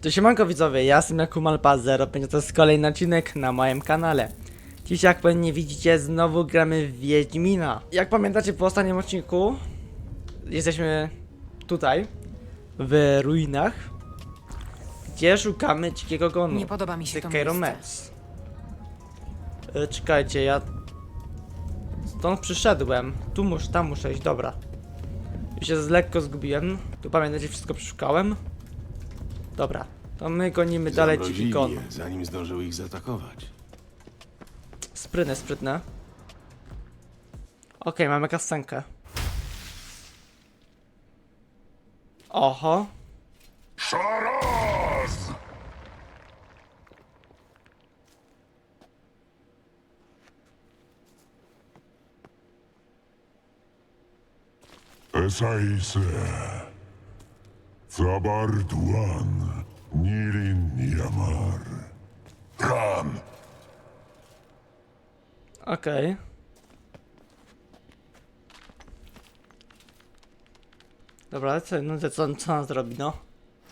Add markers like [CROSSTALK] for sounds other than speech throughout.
To siemanko widzowie, ja jestem Jakub Malpa 05, to jest kolejny odcinek na moim kanale. Dziś jak pewnie widzicie, znowu gramy w Wiedźmina. Jak pamiętacie po ostatnim odcinku, jesteśmy tutaj, w ruinach, gdzie szukamy dzikiego gonu. Nie podoba mi się to miejsce. Metz. E, Czekajcie, ja stąd przyszedłem. Tu muszę, tam muszę iść, dobra. Już się z lekko zgubiłem. Tu pamiętacie, wszystko przeszukałem. Dobra, to my gonimy dalej Zamrozili je, zanim zdążył ich zaatakować. Sprytne, sprytne. Okej, mamy kasenkę. Oho. Esaise, Zabarduan, Nirin Niamar. Bram, Okej. Dobra, co, no to co, co on zrobi, no?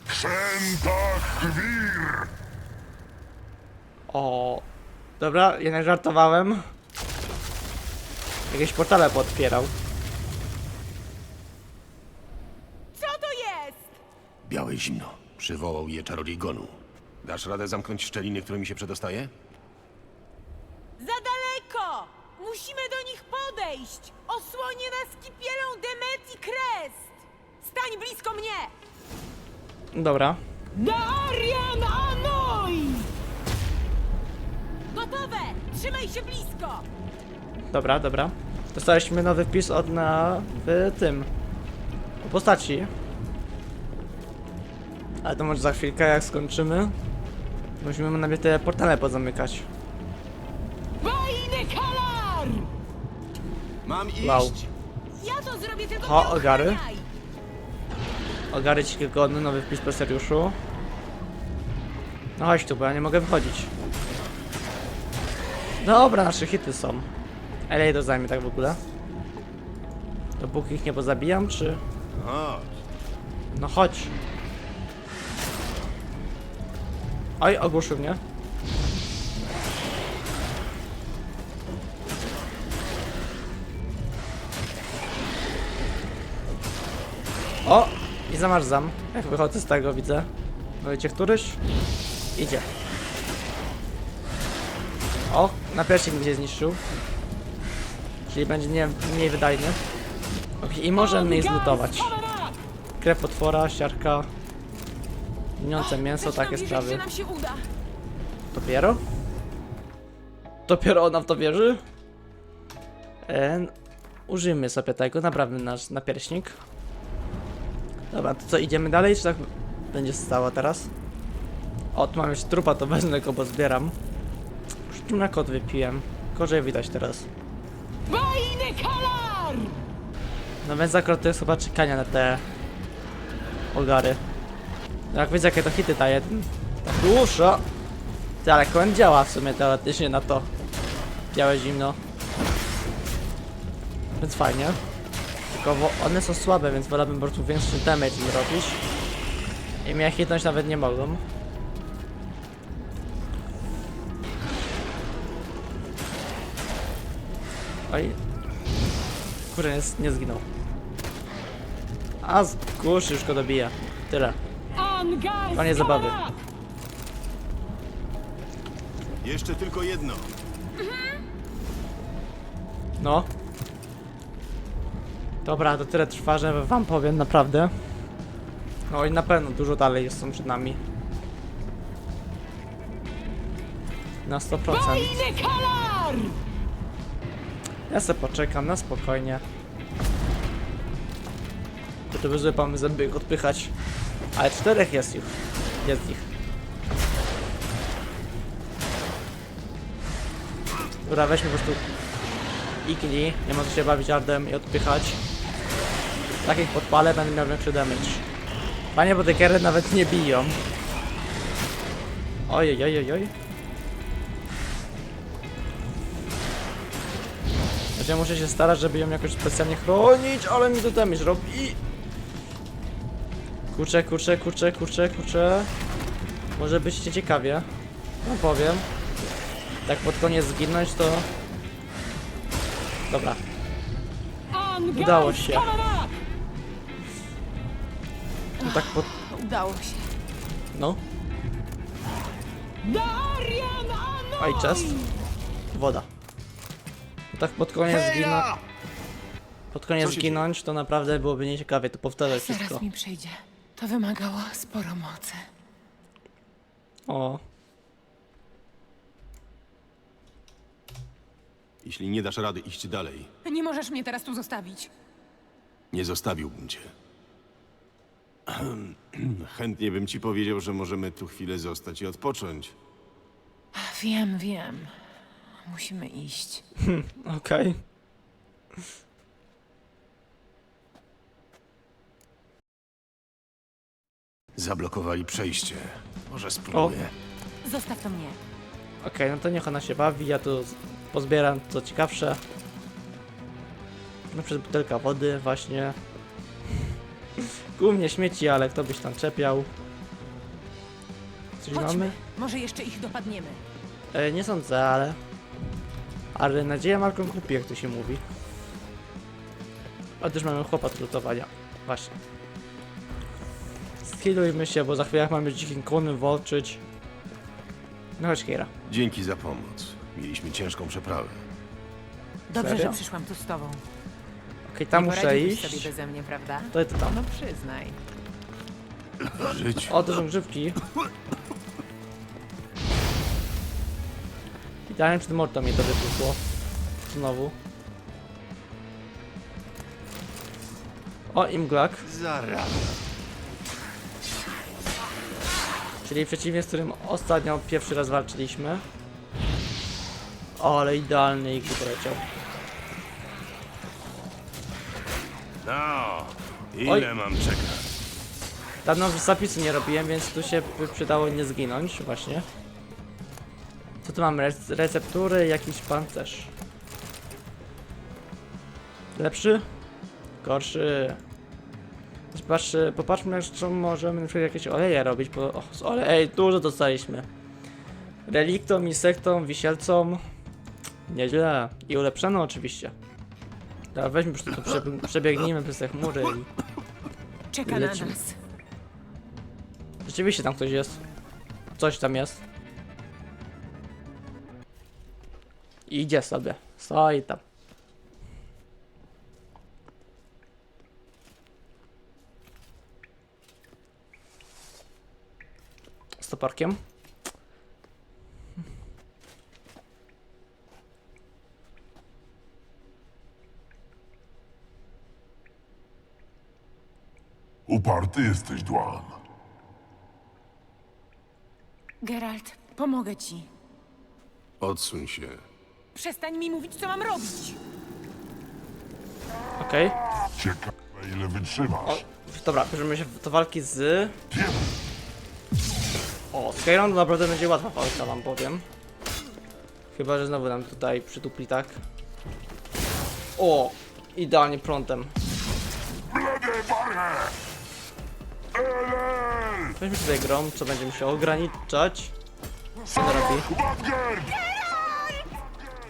Szentach Gwir, O. Dobra, jednak żartowałem. Jakieś portale podpierał. Białe zimno. Przywołał je czarodziej gonu. Dasz radę zamknąć szczeliny, którymi się przedostaje? Za daleko! Musimy do nich podejść! Osłonie nas kipielą Demet i Crest! Stań blisko mnie! Dobra. Darian Anoi! Gotowe! Trzymaj się blisko! Dobra, dobra. Dostaliśmy nowy wpis od na w tym. O postaci. Ale to może za chwilkę jak skończymy. Musimy najpierw te portale pozamykać. Bajny kalar! Mam iść! Wow. Ja to zrobię tylko Ho, ogary. ochraniaj. Ogary dzikiego gonu, nowy wpis po seriuszu. No chodź tu, bo ja nie mogę wychodzić. Dobra, nasze hity są. Ale to zajmie tak w ogóle? Dopóki ich nie pozabijam, czy... No chodź. Oj, ogłuszył mnie. O! I zamarzam. Jak wychodzę z tego, widzę. No idzie któryś? Idzie. O! Na pierwszym mi się zniszczył. Czyli będzie nie, mniej wydajny. Okej, i możemy je zlutować. Krew potwora, siarka. Gniące mięso, takie sprawy. że nam się uda. Dopiero? Dopiero ona w to wierzy? E, użyjmy sobie tego, naprawmy nasz napierśnik. Dobra, to co, idziemy dalej, czy tak będzie stało teraz? O, tu mam jeszcze trupa, to wezmę go, bo zbieram. Już tu na kot wypiłem. Gorzej widać teraz. Bajny kalar! No więc akurat to jest chyba czekania na te ogary. No Jak wiecie jakie to hity daje, ta dusza. Ty, ale koń działa w sumie teoretycznie na to. Białe zimno. Więc fajnie. Tylko one są słabe, więc wolałbym po prostu większy damage im robić. I mnie hitnąć nawet nie mogą. Oj. Kurde, nie, nie zginął. A zgłuszy, już go dobija. Tyle. Koniec zabawy. jeszcze tylko jedno. No. Dobra, to tyle trwa, że wam powiem naprawdę. No i na pewno dużo dalej jest są przed nami. Na 100%. Bajny kalar! Ja se poczekam na spokojnie. To to by zły pomysł, żeby ich odpychać. Ale czterech jest ich. Jest ich. Dobra, weźmy po prostu igni, nie może się bawić ardem i odpychać. Takich podpalę będę miał większy damage. Panie, bo te kiery nawet nie biją. Ojej, ojej, ojej. Znaczy ja muszę się starać, żeby ją jakoś specjalnie chronić, ale mi to damage robi. Kurczę, kurczę, kurczę, kurczę, kurczę. Może byście ciekawie. No powiem. Tak pod koniec zginąć to... Dobra. Udało się. No tak pod... Udało się. No. Darian Ano! A i czas. Woda. No tak pod koniec zginąć... Pod koniec zginąć to naprawdę byłoby nieciekawie, to powtarzać wszystko. Zaraz mi przyjdzie. To wymagało sporo mocy. O, Jeśli nie dasz rady iść dalej, Nie możesz mnie teraz tu zostawić. nie zostawiłbym cię. Chętnie bym ci powiedział, że możemy tu chwilę zostać i odpocząć. Wiem, wiem. Musimy iść. okej. Zablokowali przejście. Może spróbuję. Zostaw to mnie. Okej, no to niech ona się bawi, ja tu z- pozbieram co ciekawsze. Na przykład butelka wody, właśnie. Głównie śmieci, ale kto byś tam czepiał. Coś mamy? Chodźmy. Może jeszcze ich dopadniemy. E, nie sądzę, ale... Ale nadzieja marką kupi, jak to się mówi. A też mamy chłopa do lutowania. Właśnie. Skillujmy się, bo za chwilę jak mamy dzikim konem walczyć. No chodź, Kiera. Dzięki za pomoc. Mieliśmy ciężką przeprawę. Dobrze, Serio? że przyszłam tu z tobą. Okej, tam Nie muszę poradziłbyś iść. sobie beze mnie, prawda? To jest tam. No przyznaj. Życiu. O, to są grzybki. Idealnie przed mortą mnie to wybuchło. Znowu. O, imglak. Zaraz. Czyli przeciwnie, z którym ostatnio pierwszy raz walczyliśmy. O, ale idealny igły poleciał. No, ile Oj. mam czekać? Dawno zapisu nie robiłem, więc tu się by przydało nie zginąć, właśnie. Co tu mamy? Rec receptury, jakiś pancerz. Lepszy? Gorszy. Patrz, popatrzmy, co możemy na przykład jakieś oleje robić, bo o, z ole ej, dużo dostaliśmy. Reliktom, insektom, wisielcom. Nieźle. I ulepszono oczywiście. Dobra, weźmy po prostu, prze przebiegnijmy przez te chmury i... Czeka na nas. Rzeczywiście tam ktoś jest. Coś tam jest. I idzie sobie. Stoi tam. Z. Uparty jesteś, Dwan. Geralt, pomogę ci. Odsuń się. Przestań mi mówić, co mam robić. Okej. Ciekawe, ile wytrzymasz. Dobra, bierzemy się do walki z... O, Skyrim to naprawdę będzie łatwa walka, wam powiem. Chyba, że znowu nam tutaj przytupli tak. O, idealnie prądem. Weźmy tutaj grom, co będzie musiał ograniczać. Co on robi?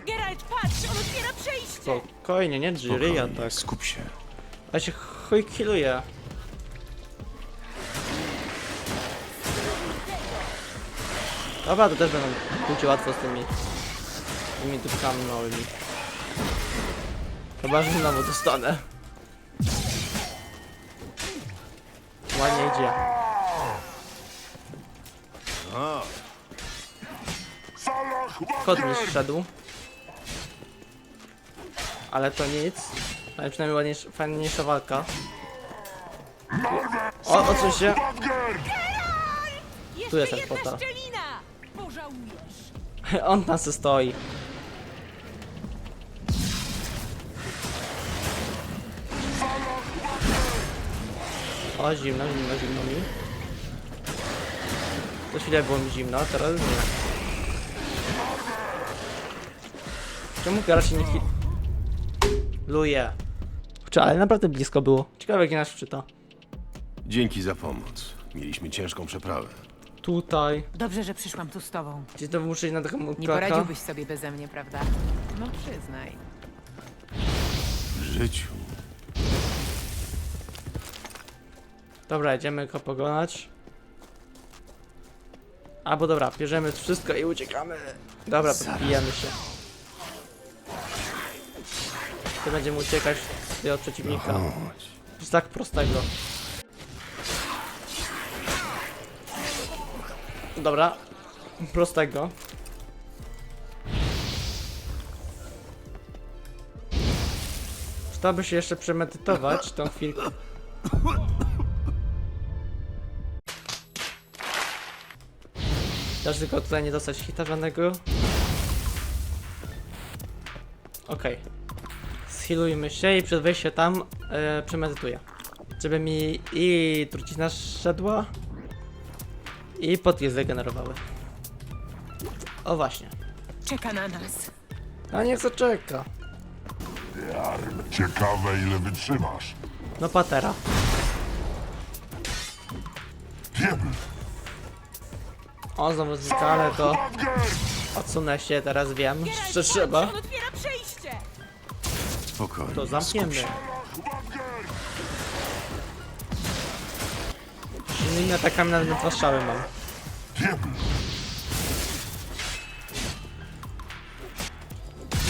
Geralt, patrz, on otwiera przejście. Spokojnie, nie Jiry, ja tak. Skup się. A się chuj killuje. Dobra, to też będą będzie łatwo z tymi tymi dupkami małymi. Chyba, że znowu dostanę. Ładnie idzie. Kod mi zszedł. Ale to nic. Ale przynajmniej ładniejsza, fajniejsza walka. O, odsuń się. Wadgerd! Jeszcze Tu jest ten portal. [LAUGHS] On tam se stoi. O, zimno, zimno, zimno mi. To chwilę było mi zimno, a teraz nie. Czemu Geralt się nie hit... Luje. Ale naprawdę blisko było. Ciekawe, jak nas wczyta. Dzięki za pomoc. Mieliśmy ciężką przeprawę. Tutaj. Dobrze, że przyszłam tu z tobą. Gdzie to muszę iść na taką Nie poradziłbyś sobie beze mnie, prawda? No przyznaj. W życiu. Dobra, idziemy go pogonać. Albo dobra, bierzemy wszystko i uciekamy. Dobra, podbijamy się. To będziemy uciekać tutaj od przeciwnika. Chodź. Z tak prostego. Dobra. Prostego. Przydałoby się jeszcze przemedytować tą chwilkę. Też tylko tutaj nie dostać hita żadnego. Okej. Schilujmy się i przed wejściem tam e, przemedytuję. Żeby mi i trucizna szedła i potki zregenerowały. O właśnie. Czeka na nas. A niech zaczeka. Ciekawe ile wytrzymasz. No patera. Diabl! O, znowu znikale to odsunę się, teraz wiem, że trzeba. On otwiera przejście! Spokojnie. To zamkniemy. Innymi atakami nawet dwa strzały mam.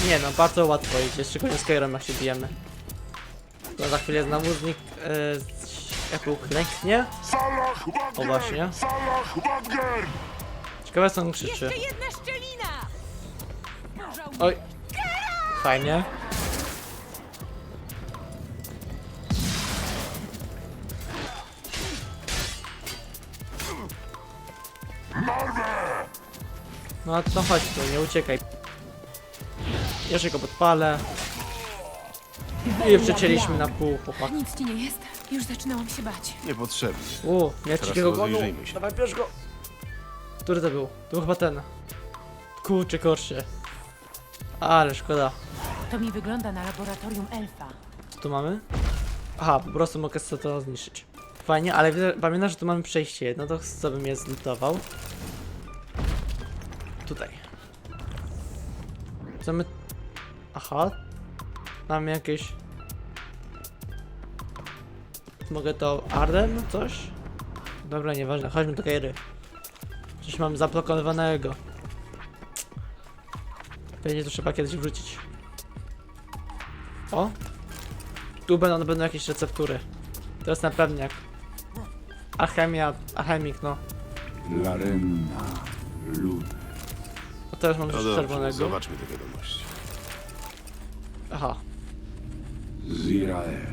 Nie no, bardzo łatwo idzie, szczególnie z Kairom jak się bijemy. To za chwilę znowu znik... Yy, jak uklęknie. O, właśnie. Ciekawe co on krzyczy. Oj. Fajnie. No to chodź tu, nie uciekaj. Jeszcze go podpalę. I przecięliśmy na pół, chłopak. Nic ci nie jest? Już zaczynałam się bać. Niepotrzebnie. U, miał Teraz takiego gonu. rozejrzyjmy się. Dawaj, bierz go. Który to był? To był chyba ten. Kurczę, korszy. Ale szkoda. To mi wygląda na laboratorium elfa. Co tu mamy? Aha, po prostu mogę sobie to zniszczyć. Fajnie, ale widzę- pamiętam, że tu mamy przejście jedno, to co bym je zlutował. Tutaj. Co my... Aha. Mamy jakieś... Mogę to Ardem? Coś? Dobra, nieważne, chodźmy do Kairy. Coś mam zablokowanego. Będzie to trzeba kiedyś wrócić. O! Tu będą, będą jakieś receptury. Jest na pewniak. Alchemia, alchemik, no. Larenna, lud. A teraz mam No coś dobrze, czerwonego. zobaczmy tę wiadomość. Aha. Zirael.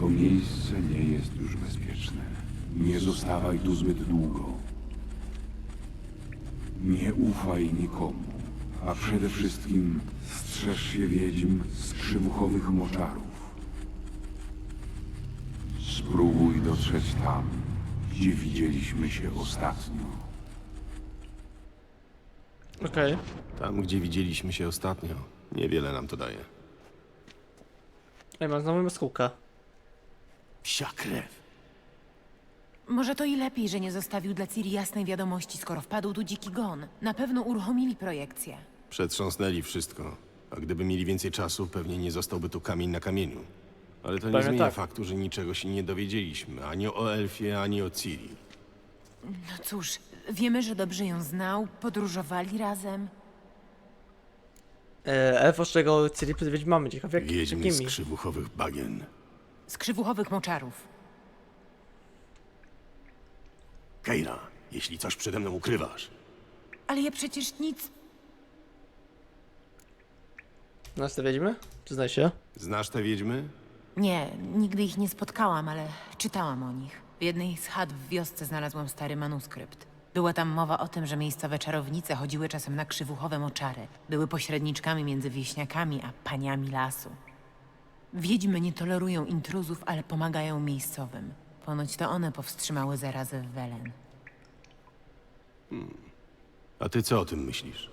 To miejsce nie jest już bezpieczne. Nie zostawaj tu zbyt długo. Nie ufaj nikomu, a przede wszystkim strzeż się wiedźm z krzywuchowych moczarów. Spróbuj dotrzeć tam, gdzie widzieliśmy się ostatnio. Okej. Tam, gdzie widzieliśmy się ostatnio, niewiele nam to daje. Ej, mam znowu jaskółka. Psia krew. Może to i lepiej, że nie zostawił dla Ciri jasnej wiadomości, skoro wpadł tu dziki gon. Na pewno uruchomili projekcję. Przetrząsnęli wszystko. A gdyby mieli więcej czasu, pewnie nie zostałby tu kamień na kamieniu. Ale to nie Pewnie zmienia tak. faktu, że niczego się nie dowiedzieliśmy. Ani o Elfie, ani o Ciri. No cóż, wiemy, że dobrze ją znał, podróżowali razem. E, elf ostrzegał Ciri przed wiedźmami, ciekaw jak, Wiedźmy z jakimi. krzywuchowych bagien. Z krzywuchowych moczarów. Keira, jeśli coś przede mną ukrywasz, Ale ja przecież nic... Nas te wiedźmy? Przyznaj się. znasz te wiedźmy? Nie, nigdy ich nie spotkałam, ale czytałam o nich. W jednej z chat w wiosce znalazłam stary manuskrypt. Była tam mowa o tym, że miejscowe czarownice chodziły czasem na krzywuchowe moczary. Były pośredniczkami między wieśniakami a paniami lasu. Wiedźmy nie tolerują intruzów, ale pomagają miejscowym. Ponoć to one powstrzymały zarazę w Welen. A ty co o tym myślisz?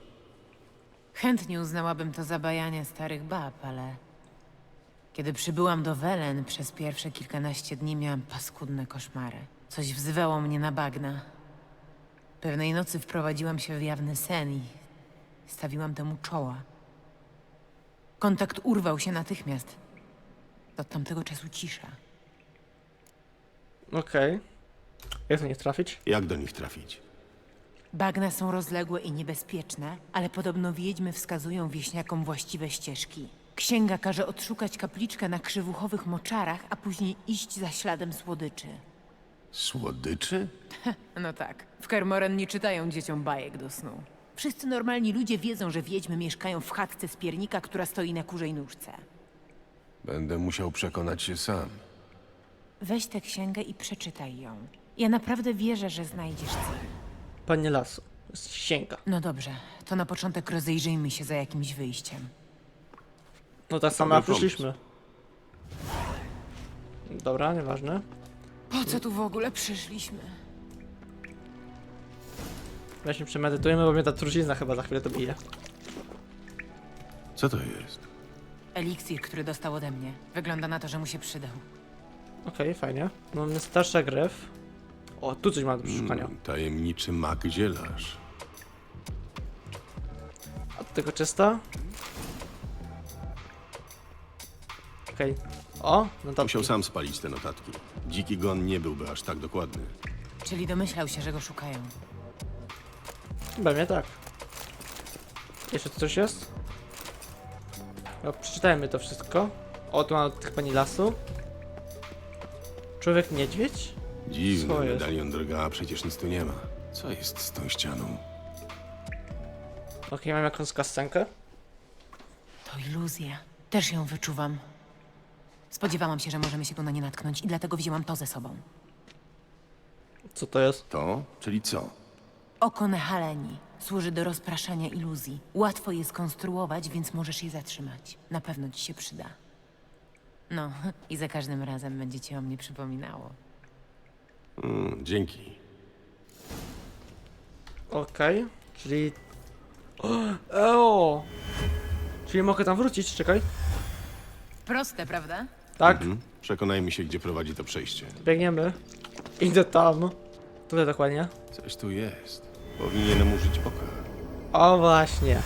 Chętnie uznałabym to za bajanie starych bab, ale... Kiedy przybyłam do Welen, przez pierwsze kilkanaście dni miałam paskudne koszmary. Coś wzywało mnie na bagna. Pewnej nocy wprowadziłam się w jawny sen i stawiłam temu czoła. Kontakt urwał się natychmiast. Od tamtego czasu cisza. Okej. Jak to nie trafić? Jak do nich trafić? Bagna są rozległe i niebezpieczne, ale podobno wiedźmy wskazują wieśniakom właściwe ścieżki. Księga każe odszukać kapliczkę na krzywuchowych moczarach, a później iść za śladem słodyczy. Słodyczy? [LAUGHS] No tak, w Kermoren nie czytają dzieciom bajek do snu. Wszyscy normalni ludzie wiedzą, że wiedźmy mieszkają w chatce z piernika, która stoi na kurzej nóżce. Będę musiał przekonać się sam. Weź tę księgę i przeczytaj ją. Ja naprawdę wierzę, że znajdziesz cel. Panie lasu. Księga. No dobrze, to na początek rozejrzyjmy się za jakimś wyjściem. No tak samo Dobry przyszliśmy. Dobra, nieważne. Po co tu w ogóle przyszliśmy? Weźmy przemedytujemy, bo mnie ta trucizna chyba za chwilę to bije. Co to jest? Eliksir, który dostał ode mnie. Wygląda na to, że mu się przydał. Okej, fajnie. Mamy starsza grew. O, tu coś ma do przeszukania. Mm, tajemniczy mak zielarz. Od tego czysta. Okej. O, no to Musiał sam spalić te notatki. Dziki gon nie byłby aż tak dokładny. Czyli domyślał się, że go szukają. Pewnie tak. Jeszcze tu coś jest? No, przeczytajmy to wszystko. O, tu mam od tych pani lasu. Człowiek niedźwiedź? Dziwny Co jest? medalion drga, a przecież nic tu nie ma. Co jest z tą ścianą? Okej, mam jakąś kascenkę. To iluzja. Też ją wyczuwam. Spodziewałam się, że możemy się tu na nie natknąć i dlatego wzięłam to ze sobą. Co to jest? To? Czyli co? Oko Nehaleni służy do rozpraszania iluzji. Łatwo je skonstruować, więc możesz je zatrzymać. Na pewno ci się przyda. No, [LAUGHS] i za każdym razem będzie ci o mnie przypominało. Mm, dzięki. Okej, czyli... O, [GASPS] eo! Czyli mogę tam wrócić, czekaj. Proste, prawda? Tak, Mhm. Przekonajmy się, gdzie prowadzi to przejście. biegniemy. Idę tam. Tutaj dokładnie. Coś tu jest. Powinienem użyć oka. O właśnie.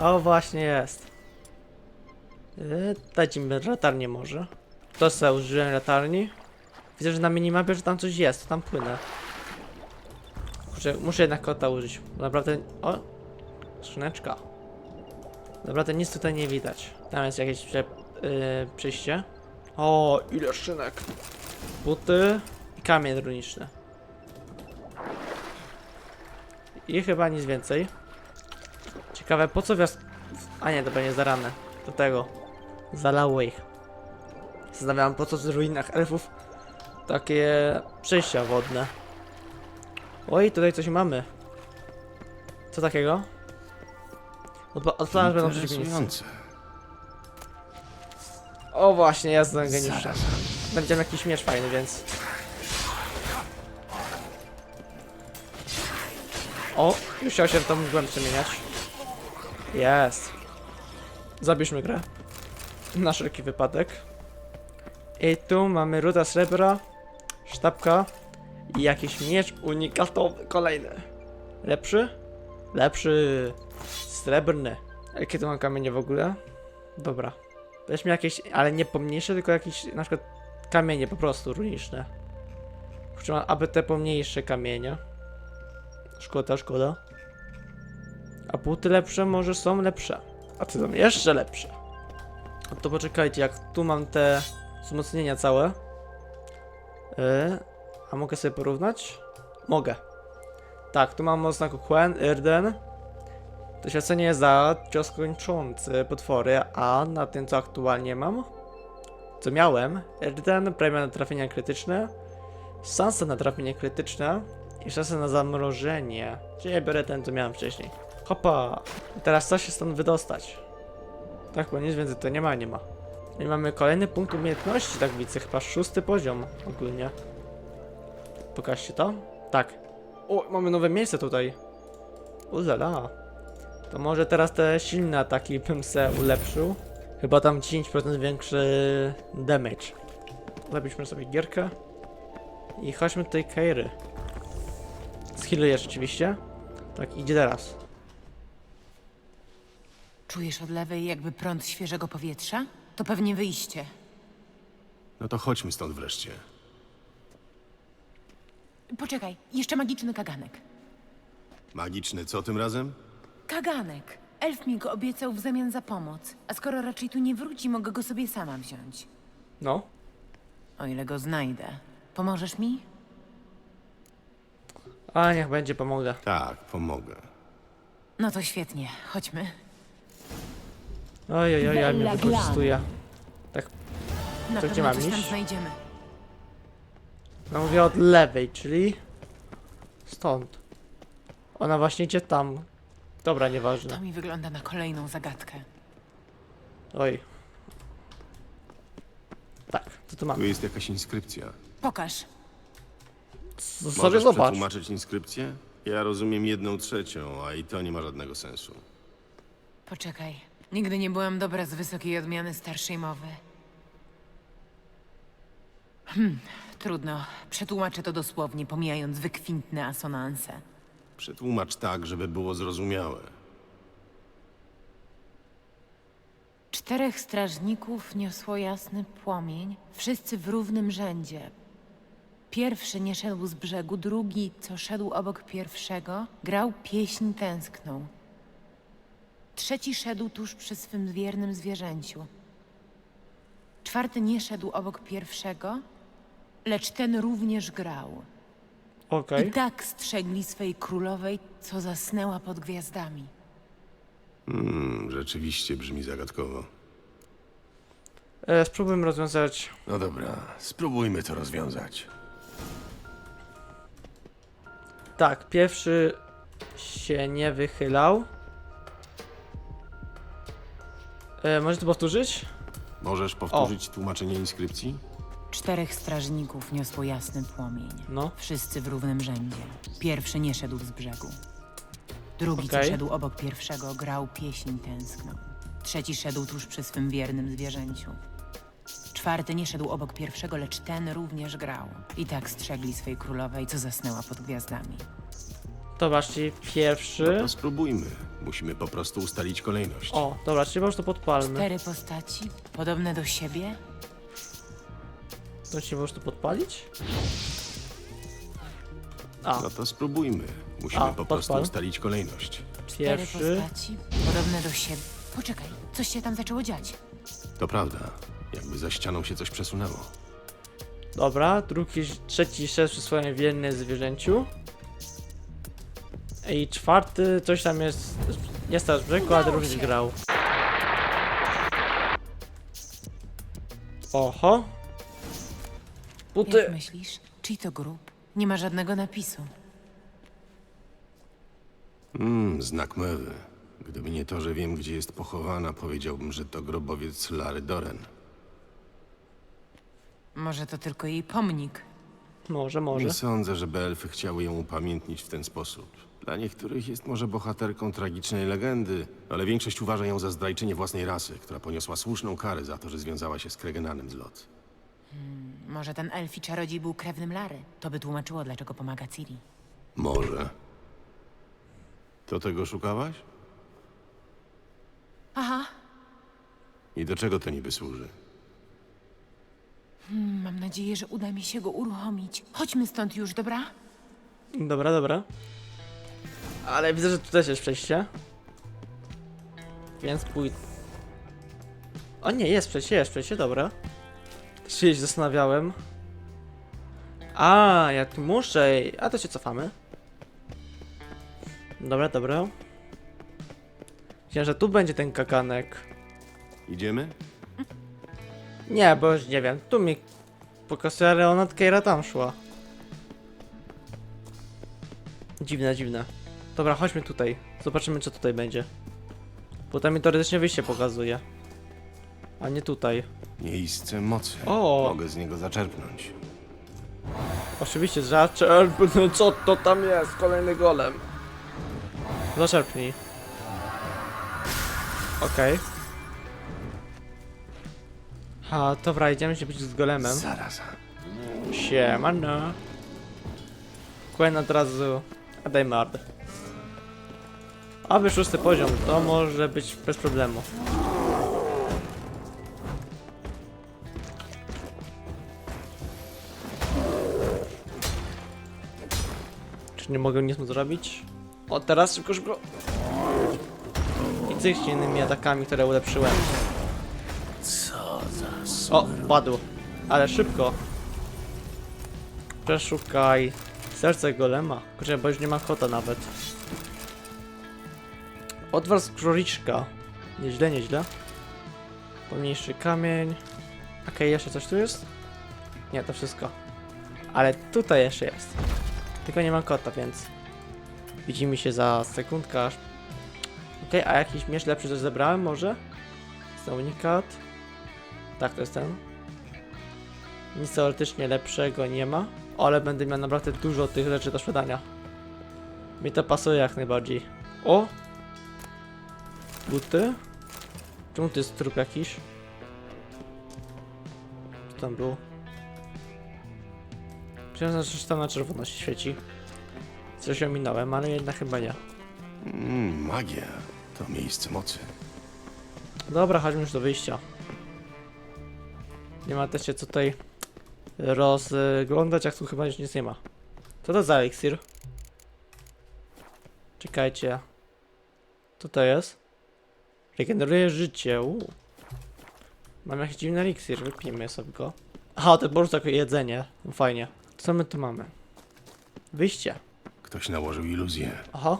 O właśnie jest. Yy, dajcie mi latarnię może. To sobie użyłem latarni. Widzę, że na minimapie, że tam coś jest, to tam płynę. Muszę, muszę jednak kota użyć. Naprawdę... O! Skrzyneczka. Naprawdę nic tutaj nie widać. Tam jest jakieś prze, yy, przejście. O, ile szynek. Buty i kamień runiczny. I chyba nic więcej. Ciekawe, po co wios... A nie, to będzie zarane. Do tego. Zalało ich. Zastanawiam, po co w ruinach elfów takie przejścia wodne. Oj, tutaj coś mamy. Co takiego? Odpa- Odpalać będą przeciwnicy. O właśnie, ja jestem geniuszem. Będziemy jakiś miecz fajny, więc... O, już chciał się w tą mgłę przemieniać. Jest. Zabierzmy grę. Na wszelki wypadek. I tu mamy ruda srebra, sztabka i jakiś miecz unikatowy, kolejny. Lepszy? Lepszy. Srebrny. Jakie tu mam kamienie w ogóle? Dobra. Weźmy jakieś, ale nie pomniejsze, tylko jakieś na przykład kamienie po prostu runiczne. Kurczę, aby te pomniejsze kamienie. Szkoda, szkoda. A buty lepsze może są lepsze. A ty są jeszcze lepsze. No to poczekajcie, jak tu mam te wzmocnienia całe. Yy, a mogę sobie porównać? Mogę. Tak, tu mam oznaku Quen, Irden. Doświadczenie za cios kończący potwory, a na tym co aktualnie mam, co miałem, Irden, premia na trafienia krytyczne, szansa na trafienie krytyczne i szansa na zamrożenie. Czyli ja biorę ten co miałem wcześniej. Hopa! I teraz co się stąd wydostać? Tak, bo nic więcej to nie ma, nie ma. I mamy kolejny punkt umiejętności, tak widzę, chyba szósty poziom ogólnie. Pokażcie to? Tak. O, mamy nowe miejsce tutaj. Ulala. To może teraz te silne ataki bym se ulepszył. Chyba tam 10% większy damage. Zapiszmy sobie gierkę. I chodźmy tutaj Kairy. Z zhealujesz oczywiście. Tak, idzie teraz. Czujesz od lewej jakby prąd świeżego powietrza? To pewnie wyjście. No to chodźmy stąd wreszcie. Poczekaj, jeszcze magiczny kaganek. Magiczny co tym razem? Kaganek. Elf mi go obiecał w zamian za pomoc. A skoro raczej tu nie wróci, mogę go sobie sama wziąć. No. O ile go znajdę. Pomożesz mi? A niech będzie, pomogę. Tak, pomogę. No to świetnie. Chodźmy. Oj, oj, oj, ja mnie Bella wykorzystuje. Na To gdzie pewno mam coś tam iść? znajdziemy. No mówię od lewej, czyli... Stąd. Ona właśnie idzie tam. Dobra, To nieważne. mi wygląda na kolejną zagadkę. Oj. Tak, co tu Tu mamy? jest jakaś inskrypcja. Pokaż. No sobie Możesz zobacz. przetłumaczyć inskrypcję? Ja rozumiem jedną trzecią, a i to nie ma żadnego sensu. Poczekaj. Nigdy nie byłam dobra z wysokiej odmiany starszej mowy. Hmm, trudno. Przetłumaczę to dosłownie, pomijając wykwintne asonanse. Przetłumacz tak, żeby było zrozumiałe. Czterech strażników niosło jasny płomień, wszyscy w równym rzędzie. Pierwszy nie szedł z brzegu, drugi, co szedł obok pierwszego, grał pieśń tęskną. Trzeci szedł tuż przy swym wiernym zwierzęciu. Czwarty nie szedł obok pierwszego, lecz ten również grał. Okej. I tak strzegli swej królowej, co zasnęła pod gwiazdami. Hmm, rzeczywiście brzmi zagadkowo. E, Spróbujmy rozwiązać. No dobra, spróbujmy to rozwiązać. Tak, pierwszy się nie wychylał. E, możesz to powtórzyć? Możesz powtórzyć tłumaczenie inskrypcji? Czterech strażników niosło jasny płomień. No. Wszyscy w równym rzędzie. Pierwszy nie szedł z brzegu. Drugi, Okej. co szedł obok pierwszego, grał pieśń tęskną. Trzeci szedł tuż przy swym wiernym zwierzęciu. Czwarty nie szedł obok pierwszego, lecz ten również grał. I tak strzegli swej królowej, co zasnęła pod gwiazdami. Dobra, czyli No pierwszy. to spróbujmy. Musimy po prostu ustalić kolejność. O, dobra, czyli może to podpalmy. Cztery postaci, podobne do siebie, To się możesz to podpalić? A, No to spróbujmy. Musimy A, po prostu podpal. ustalić kolejność. cztery pierwszy. postaci, podobne do siebie. Poczekaj, coś się tam zaczęło dziać. To prawda. Jakby za ścianą się coś przesunęło. Dobra, drugi, trzeci szedł przy swoim zwierzęciu. I czwarty, coś tam jest. Nie stał z brzegu, Udało również się. grał. Oho. Buty. Jak myślisz, czyj to grób? Nie ma żadnego napisu. Mmm, znak mewy. Gdyby nie to, że wiem, gdzie jest pochowana, powiedziałbym, że to grobowiec Lary Doren. Może to tylko jej pomnik. Może, może. Nie sądzę, żeby elfy chciały ją upamiętnić w ten sposób. Dla niektórych jest może bohaterką tragicznej legendy, ale większość uważa ją za zdrajczynię własnej rasy, która poniosła słuszną karę za to, że związała się z Kregenanem z Lot. Może ten elfi czarodziej był krewnym Lary. To by tłumaczyło, dlaczego pomaga Ciri. Może. To tego szukałaś? Aha, I do czego to niby służy? mam nadzieję, że uda mi się go uruchomić. Chodźmy stąd już, dobra? Dobra, dobra. Ale widzę, że tu też jest przejście. Więc pójdę. O nie, jest przejście, jest przejście, dobra. Się zastanawiałem. A, ja tu muszę. A to się cofamy. Dobra, dobra. Myślałem, że tu będzie ten kakanek. Idziemy? Nie, bo już nie wiem. Tu mi pokazuje, ale ona od Keira tam szła. Dziwne, dziwne. Dobra, chodźmy tutaj. Zobaczymy, co tutaj będzie. Bo tam mi teoretycznie wyjście pokazuje. A nie tutaj. Miejsce mocy. O! Mogę z niego zaczerpnąć. Oczywiście, zaczerpnij. Co to tam jest? Kolejny golem. Zaczerpnij. Okej. Ha, dobra, idziemy się być z golemem. Zaraza. Siemano. Gwen od razu A dajmy ardę. Aby szósty poziom, to może być bez problemu. Czy nie mogę nic mu zrobić? O, teraz szybko, szybko. I z innymi atakami, które ulepszyłem. Co za O, padł. Ale szybko. Przeszukaj. Serce golema. Kurczę, bo już nie ma kota nawet. Odwar z króliczka. Nieźle, nieźle. Pomniejszy kamień. Okej, jeszcze coś tu jest? Nie, to wszystko. Ale tutaj jeszcze jest. Tylko nie ma kota, więc... Widzimy się za sekundkę. Okej, a jakiś miecz lepszy coś zebrałem może? Unikat. Tak, to jest ten. Nic teoretycznie lepszego nie ma, ale będę miał naprawdę dużo tych rzeczy do sprzedania. Mi to pasuje jak najbardziej. O! Buty? Czemu to jest trup jakiś? Co tam było? Że tam na czerwono się świeci. Coś ominąłem, ale jednak chyba nie. Mm, magia. To miejsce mocy. Dobra, chodźmy już do wyjścia. Nie ma też się tutaj rozglądać, jak tu chyba już nic nie ma. Co to za eliksir? Czekajcie. Co to jest? Regeneruje życie. Mam jakiś dziwny eliksir, wypijmy sobie go. Aha, to po prostu jako jedzenie. No fajnie. Co my tu mamy? Wyjście. Ktoś nałożył iluzję. Aha.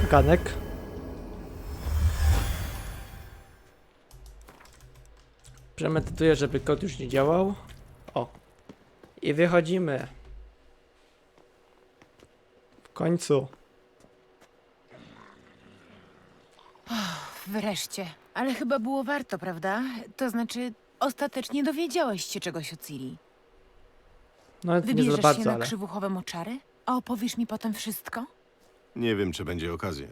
Kakanek. Premedytuję, żeby kod już nie działał. O. I wychodzimy. W końcu. Wreszcie. Ale chyba było warto, prawda? To znaczy, ostatecznie dowiedziałeś się czegoś o Ciri. No nie za Wybierzesz się bardzo, na ale. krzywuchowe moczary? A opowiesz mi potem wszystko? Nie wiem, czy będzie okazja.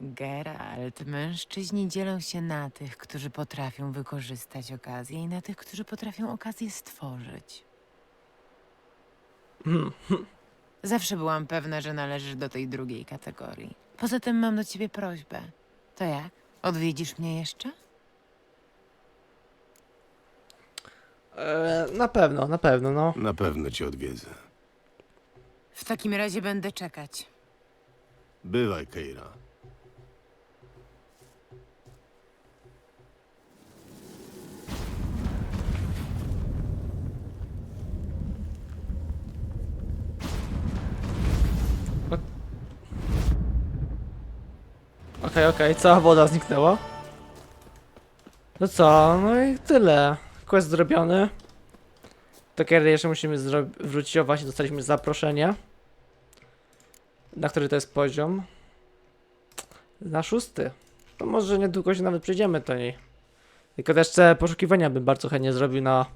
Geralt, mężczyźni dzielą się na tych, którzy potrafią wykorzystać okazję i na tych, którzy potrafią okazję stworzyć. [LAUGHS] Zawsze byłam pewna, że należysz do tej drugiej kategorii. Poza tym mam do ciebie prośbę. To jak? Odwiedzisz mnie jeszcze? E, na pewno, na pewno, no. Na pewno cię odwiedzę. W takim razie będę czekać. Bywaj, Keira. Okej, okej, cała woda zniknęła. No co, no i tyle. Quest zrobiony. To kiedy jeszcze musimy wrócić, o właśnie dostaliśmy zaproszenie. Na który to jest poziom? Na szósty. To może niedługo się nawet przejdziemy do niej. Tylko też te poszukiwania bym bardzo chętnie zrobił na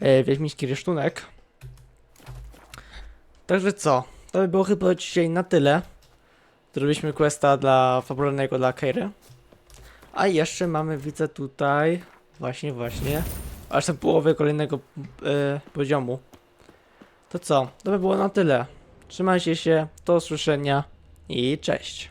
e, Wiedźmiński Rysztunek. Także co? To by było chyba dzisiaj na tyle. Zrobiliśmy questa dla fabularnego dla Keiry. A jeszcze mamy, widzę tutaj, właśnie, właśnie, aż tę połowę kolejnego e, poziomu. To co? To by było na tyle. Trzymajcie się, do usłyszenia i cześć.